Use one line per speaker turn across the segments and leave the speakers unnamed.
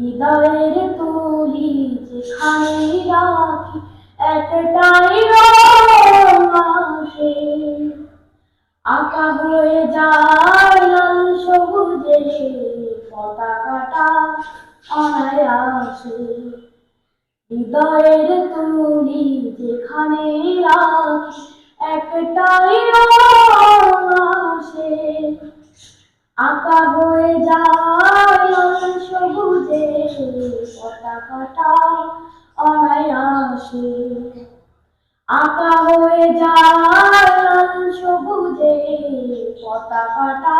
হৃদয়ের তুলি যেখানে রাখি একটাই রং আসে আঁকা হয়ে যায় লাল সবুজে পতাকাটা অনায়াসে হৃদয়ের তুলি যেখানে রাখি, একটাই রং আসে আঁকা হয়ে যায় সবুজে পতাকাটা অনায়াসে। আঁকা হয়ে যায় সবুজে পতাকাটা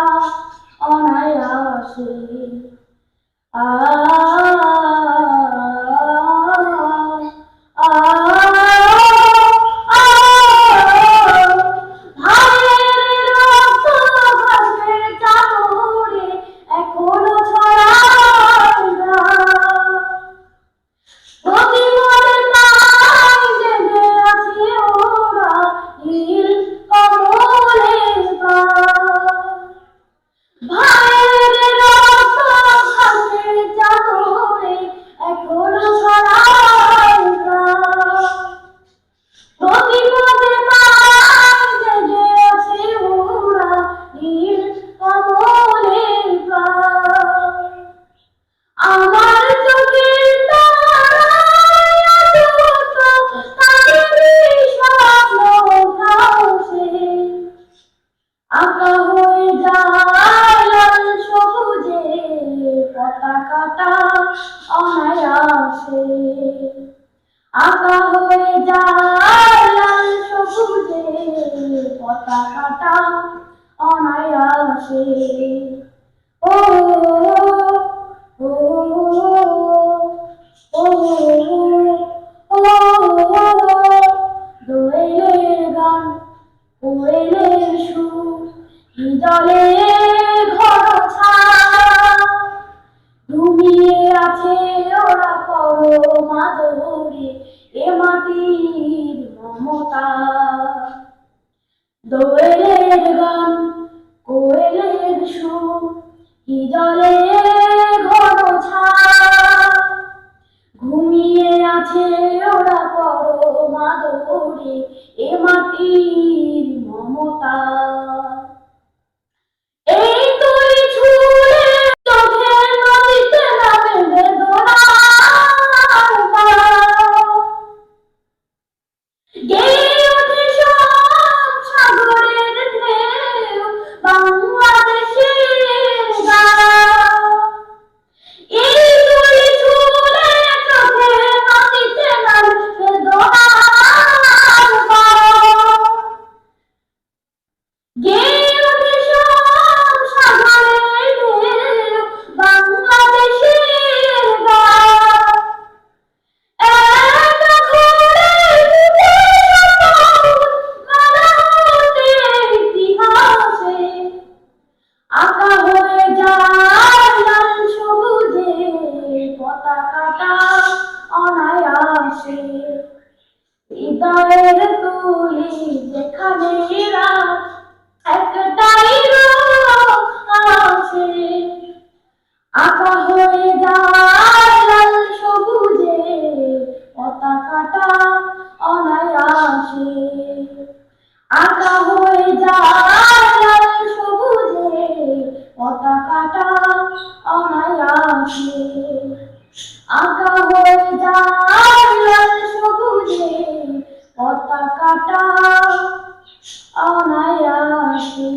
অনায়াসে। আ অনায়াসে। আঁকা হয়ে যায় লাল সবুজে পতাকাটা অনায়াসে। ও দোয়েলের গান, কোয়েলের সুর জলে ঘর আছে ওরা করো মাদরে এ মাটির মমতা। দোয়েলের গান, কোয়েলের সুর জলে ঘর ঘুমিয়ে আছে ওরা পর মাদরে এ মাটির মমতা। পতাকাটা অনায়াসে। হৃদয়ের তুলি যেখানে একটাই আছে। আঁকা হয়ে যায় লাল সবুজে, পতাকাটা অনায়াসে। আঁকা হয়ে যায় লাল সবুজে, পতাকাটা অনায়াসে। আঁকা হয়ে যায় লাল সবুজে পতাকাটা অনায়াসে।